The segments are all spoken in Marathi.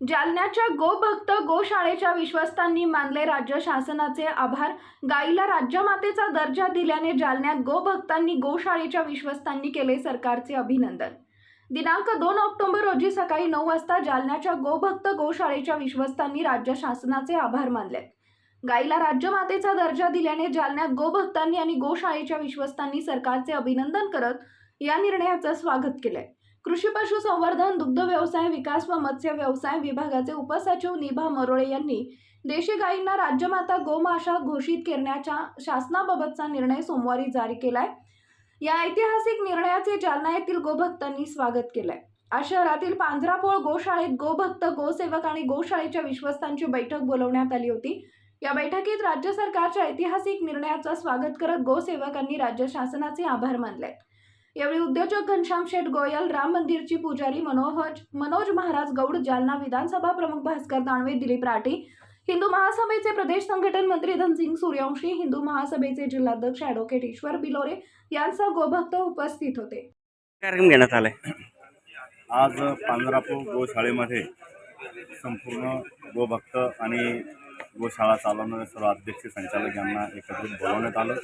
जालन्याच्या गोभक्त गोशाळेच्या विश्वस्तांनी मानले राज्य शासनाचे आभार. गाईला राज्यमातेचा दर्जा दिल्याने जालन्यात गोभक्तांनी गोशाळेच्या विश्वस्तांनी केले सरकारचे अभिनंदन. दिनांक दोन ऑक्टोबर रोजी सकाळी नऊ वाजता जालन्याच्या गोभक्त गोशाळेच्या विश्वस्तांनी राज्य शासनाचे आभार मानले. गाईला राज्यमातेचा दर्जा दिल्याने जालन्यात गोभक्तांनी आणि गोशाळेच्या विश्वस्तांनी सरकारचे अभिनंदन करत या निर्णयाचं स्वागत केलंय. कृषी पशुसंवर्धन दुग्ध व्यवसाय विकास व मत्स्य व्यवसाय विभागाचे उपसचिव निभा मरोळे यांनी देशी गायींना राज्यमाता गोमाशा घोषित करण्याच्या शासनाबाबतचा निर्णय सोमवारी जारी केलाय. या ऐतिहासिक निर्णयाचे जालना येथील गोभक्तांनी स्वागत केलंय. आज शहरातील पांजरापोळ गोशाळेत गोभक्त गोसेवक आणि गोशाळेच्या विश्वस्तांची बैठक बोलवण्यात आली होती. या बैठकीत राज्य सरकारच्या ऐतिहासिक निर्णयाचं स्वागत करत गोसेवकांनी राज्य शासनाचे आभार मानले यावेळी उद्योजक घनश्याम शेठ गोयल राम मंदिरची पुजारी मनोहर मनोज महाराज गौड जालना विधानसभा प्रमुख भास्कर दानवे दिलीप राठी हिंदू महासभेचे प्रदेश संघटन मंत्री धनसिंग सूर्यवंशी हिंदू महासभेचे जिल्हाध्यक्ष ॲडव्होकेट ईश्वर बिलोरे यांसह गोभक्त उपस्थित होते. कार्यक्रम घेण्यात आलाय. आज पांजरापूर गोशाळेमध्ये संपूर्ण गोभक्त आणि गोशाळा चालवणारे सर्व अध्यक्ष संचालक यांना एकत्रित बोलवण्यात आलं.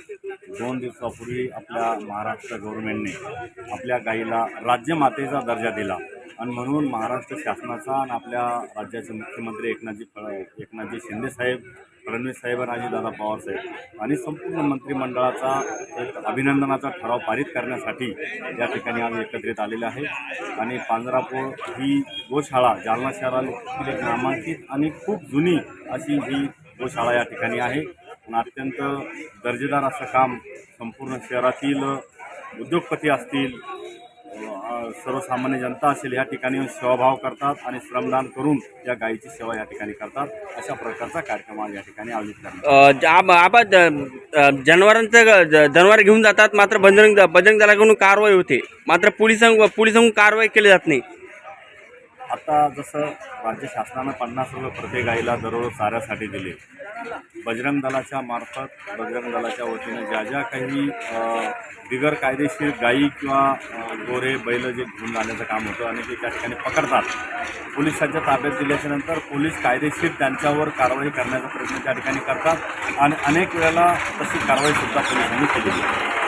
दोन दिवसापूर्वी आपल्या महाराष्ट्र गव्हर्नमेंटने आपल्या गाईला राज्यमातेचा दर्जा दिला. आणि म्हणून महाराष्ट्र शासनाचा आणि आपल्या राज्याचे मुख्यमंत्री एकनाथजी फळ एकनाथजी शिंदेसाहेब फडणवीस साहेब आणि अजितदादा पवार साहेब आणि संपूर्ण मंत्रिमंडळाचा एक अभिनंदनाचा ठराव पारित करण्यासाठी या ठिकाणी आम्ही एकत्रित आलेले आहे. आणि पांजरापूर ही गोशाळा जालना शहरातील एक नामांकित आणि खूप जुनी अशी ही गोशाळा या ठिकाणी आहे. आणि अत्यंत दर्जेदार असं काम संपूर्ण शहरातील उद्योगपती असतील सर्वसामान्य जनता असेल या ठिकाणी सेवाभाव करतात आणि श्रमदान करून या गायीची सेवा या ठिकाणी करतात. अशा प्रकारचा कार्यक्रम आज या ठिकाणी आयोजित करतात ज- आब- ज- जनावरांचं जनावर घेऊन जातात मात्र बजरंग बजरंग दलाकडून कारवाई होते. मात्र पोलिसां पोलिसांकडून कारवाई केली जात नाही. आता जसं राज्य शासनानं पन्नास रुपये प्रत्येक गाईला दररोज चाऱ्यासाठी दिले. बजरंग दलाच्या मार्फत बजरंग दलाच्या वतीने ज्या ज्या काही बिगर कायदेशीर गायी किंवा गोरे बैल जे घेऊन जाण्याचं काम होतं आणि ते त्या ठिकाणी पकडतात पोलिसांच्या ताब्यात दिल्याच्या नंतर पोलीस कायदेशीर त्यांच्यावर कारवाई करण्याचा प्रयत्न त्या ठिकाणी करतात आणि अनेक वेळेला तशी कारवाईसुद्धा पोलिसांनी केलेली आहे.